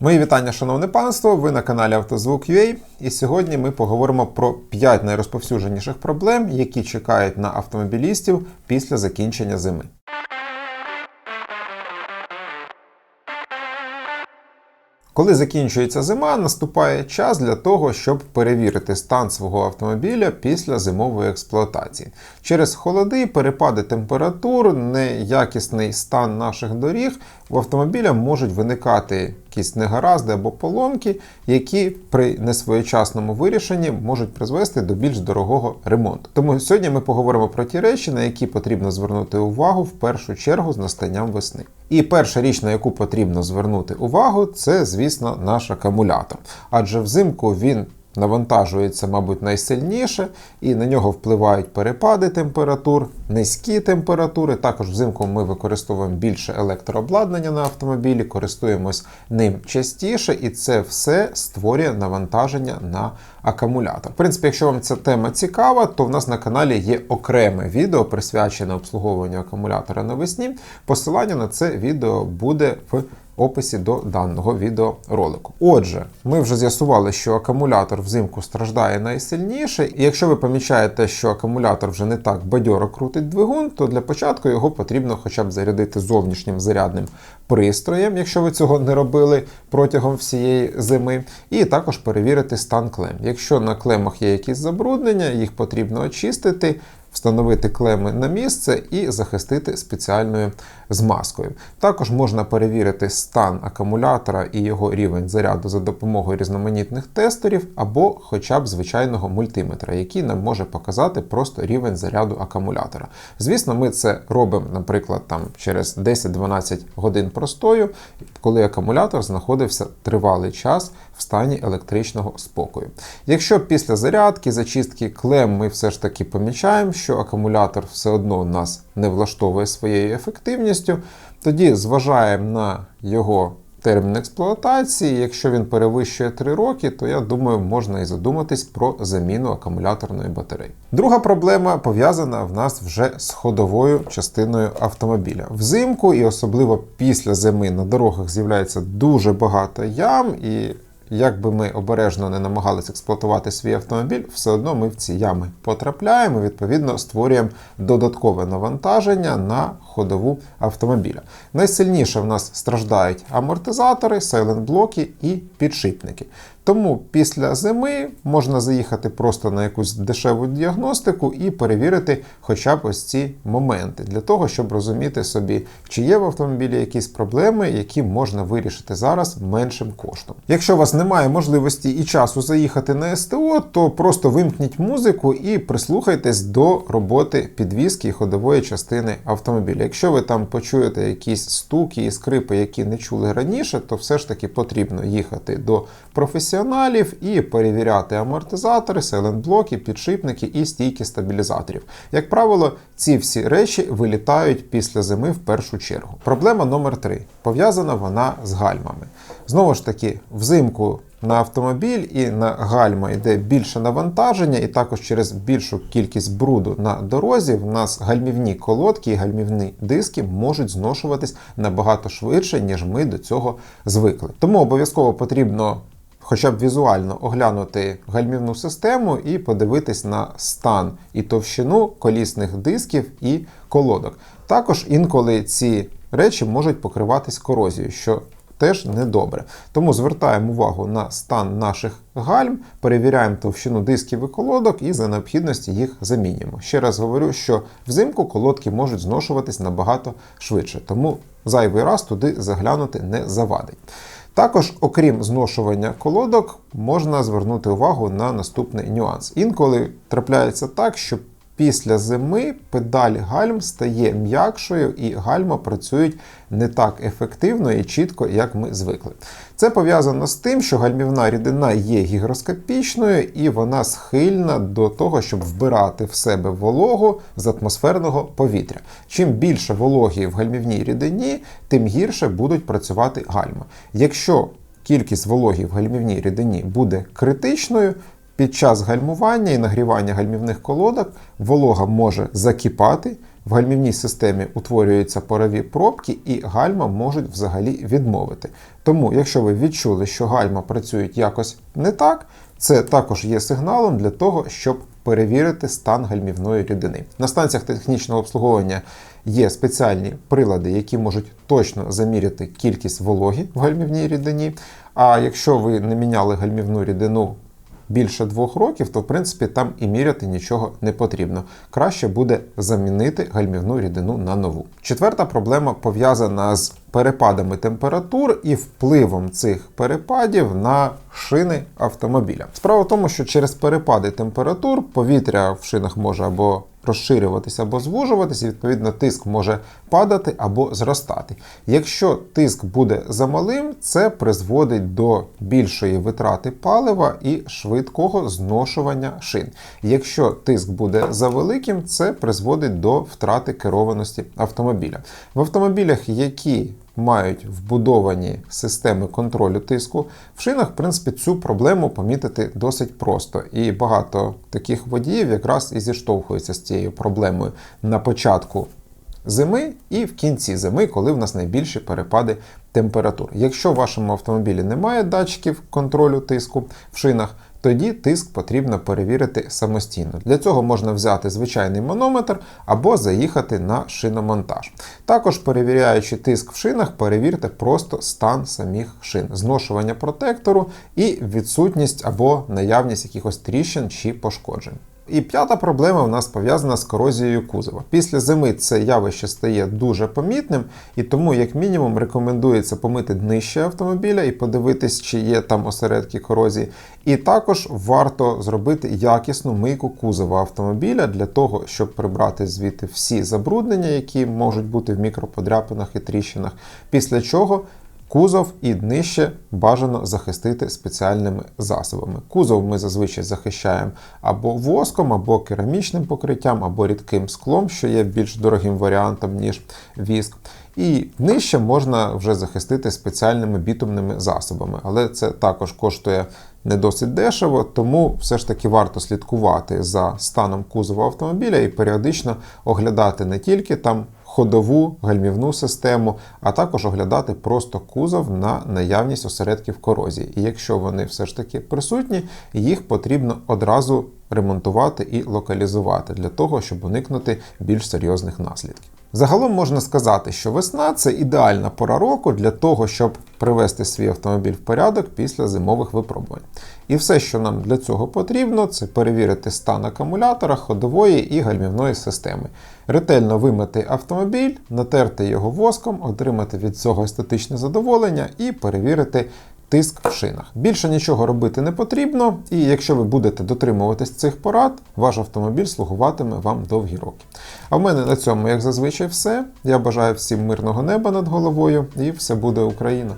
Мої вітання, шановне панство! Ви на каналі Автозвук.ua і сьогодні ми поговоримо про 5 найрозповсюдженіших проблем, які чекають на автомобілістів після закінчення зими. Коли закінчується зима, наступає час для того, щоб перевірити стан свого автомобіля після зимової експлуатації. Через холоди, перепади температур, неякісний стан наших доріг в автомобіля можуть виникати якісь негаразди або поломки, які при несвоєчасному вирішенні можуть призвести до більш дорогого ремонту. Тому сьогодні ми поговоримо про ті речі, на які потрібно звернути увагу в першу чергу з настанням весни. І перша річ, на яку потрібно звернути увагу, це, звісно, наш акумулятор. Адже взимку він навантажується, мабуть, найсильніше, і на нього впливають перепади температур, низькі температури. Також взимку ми використовуємо більше електрообладнання на автомобілі, користуємось ним частіше, і це все створює навантаження на акумулятор. В принципі, якщо вам ця тема цікава, то в нас на каналі є окреме відео присвячене обслуговуванню акумулятора навесні. Посилання на це відео буде в описі до даного відеоролику. Отже, ми вже з'ясували, що акумулятор взимку страждає найсильніше, і якщо ви помічаєте, що акумулятор вже не так бадьоро крутить двигун, то для початку його потрібно хоча б зарядити зовнішнім зарядним пристроєм, якщо ви цього не робили протягом всієї зими, і також перевірити стан клем. Якщо на клемах є якісь забруднення, їх потрібно очистити встановити клеми на місце і захистити спеціальною змазкою. Також можна перевірити стан акумулятора і його рівень заряду за допомогою різноманітних тестерів або хоча б звичайного мультиметра, який нам може показати просто рівень заряду акумулятора. Звісно, ми це робимо, наприклад, там через 10-12 годин простою, коли акумулятор знаходився тривалий час в стані електричного спокою. Якщо після зарядки, зачистки клем ми все ж таки помічаємо, що акумулятор все одно нас не влаштовує своєю ефективністю, тоді зважаємо на його термін експлуатації. Якщо він перевищує 3 роки, то я думаю, можна і задуматись про заміну акумуляторної батареї. Друга проблема пов'язана в нас вже з ходовою частиною автомобіля. Взимку і особливо після зими на дорогах з'являється дуже багато ям і як би ми обережно не намагалися експлуатувати свій автомобіль, все одно ми в ці ями потрапляємо, відповідно, створюємо додаткове навантаження на ходову автомобіля. Найсильніше в нас страждають амортизатори, сайлент-блоки і підшипники. Тому після зими можна заїхати просто на якусь дешеву діагностику і перевірити хоча б ось ці моменти, для того, щоб розуміти собі, чи є в автомобілі якісь проблеми, які можна вирішити зараз меншим коштом. Якщо вас немає можливості і часу заїхати на СТО, то просто вимкніть музику і прислухайтесь до роботи підвіски і ходової частини автомобіля. Якщо ви там почуєте якісь стуки і скрипи, які не чули раніше, то все ж таки потрібно їхати до професіоналів і перевіряти амортизатори, сайлент-блоки, підшипники і стійки стабілізаторів. Як правило, ці всі речі вилітають після зими в першу чергу. Проблема номер 3 пов'язана вона з гальмами. Знову ж таки, взимку. На автомобіль і на гальма йде більше навантаження, і також через більшу кількість бруду на дорозі в нас гальмівні колодки і гальмівні диски можуть зношуватись набагато швидше, ніж ми до цього звикли. Тому обов'язково потрібно хоча б візуально оглянути гальмівну систему і подивитись на стан і товщину колісних дисків і колодок. Також інколи ці речі можуть покриватись корозією, що теж недобре. Тому звертаємо увагу на стан наших гальм, перевіряємо товщину дисків і колодок і за необхідності їх замінюємо. Ще раз говорю, що взимку колодки можуть зношуватись набагато швидше, тому зайвий раз туди заглянути не завадить. Також, окрім зношування колодок, можна звернути увагу на наступний нюанс. Інколи трапляється так, що після зими педаль гальм стає м'якшою і гальма працюють не так ефективно і чітко, як ми звикли. Це пов'язано з тим, що гальмівна рідина є гігроскопічною і вона схильна до того, щоб вбирати в себе вологу з атмосферного повітря. Чим більше вологі в гальмівній рідині, тим гірше будуть працювати гальма. Якщо кількість вологі в гальмівній рідині буде критичною, під час гальмування і нагрівання гальмівних колодок волога може закипати, в гальмівній системі утворюються парові пробки і гальма можуть взагалі відмовити. Тому, якщо ви відчули, що гальма працюють якось не так, це також є сигналом для того, щоб перевірити стан гальмівної рідини. На станціях технічного обслуговування є спеціальні прилади, які можуть точно заміряти кількість вологі в гальмівній рідині. А якщо ви не міняли гальмівну рідину більше двох років, то в принципі там і міряти нічого не потрібно. Краще буде замінити гальмівну рідину на нову. Четверта проблема пов'язана з перепадами температур і впливом цих перепадів на шини автомобіля. Справа в тому, що через перепади температур повітря в шинах може або розширюватися або звужуватися, відповідно, тиск може падати або зростати. Якщо тиск буде замалим, це призводить до більшої витрати палива і швидкого зношування шин. Якщо тиск буде завеликим, це призводить до втрати керованості автомобіля. В автомобілях, які мають вбудовані системи контролю тиску, в шинах, в принципі, цю проблему помітити досить просто. І багато таких водіїв якраз і зіштовхуються з цією проблемою на початку зими і в кінці зими, коли в нас найбільші перепади температур. Якщо в вашому автомобілі немає датчиків контролю тиску в шинах, тоді тиск потрібно перевірити самостійно. Для цього можна взяти звичайний манометр або заїхати на шиномонтаж. Також, перевіряючи тиск в шинах, перевірте просто стан самих шин, зношування протектору і відсутність або наявність якихось тріщин чи пошкоджень. І п'ята проблема в нас пов'язана з корозією кузова. Після зими це явище стає дуже помітним, і тому, як мінімум, рекомендується помити днище автомобіля і подивитись, чи є там осередки корозії. І також варто зробити якісну мийку кузова автомобіля для того, щоб прибрати звідти всі забруднення, які можуть бути в мікроподряпинах і тріщинах. Після чого Кузов і днище бажано захистити спеціальними засобами. Кузов ми зазвичай захищаємо або воском, або керамічним покриттям, або рідким склом, що є більш дорогим варіантом, ніж віск. І днище можна вже захистити спеціальними бітумними засобами, але це також коштує не досить дешево, тому все ж таки варто слідкувати за станом кузова автомобіля і періодично оглядати не тільки там ходову гальмівну систему, а також оглядати просто кузов на наявність осередків корозії. І якщо вони все ж таки присутні, їх потрібно одразу ремонтувати і локалізувати для того, щоб уникнути більш серйозних наслідків. Загалом можна сказати, що весна це ідеальна пора року для того, щоб привести свій автомобіль в порядок після зимових випробувань. І все, що нам для цього потрібно, це перевірити стан акумулятора, ходової і гальмівної системи, ретельно вимити автомобіль, натерти його воском, отримати від цього естетичне задоволення і перевірити тиск в шинах. Більше нічого робити не потрібно, і якщо ви будете дотримуватись цих порад, ваш автомобіль слугуватиме вам довгі роки. А в мене на цьому, як зазвичай, все. Я бажаю всім мирного неба над головою і все буде Україна!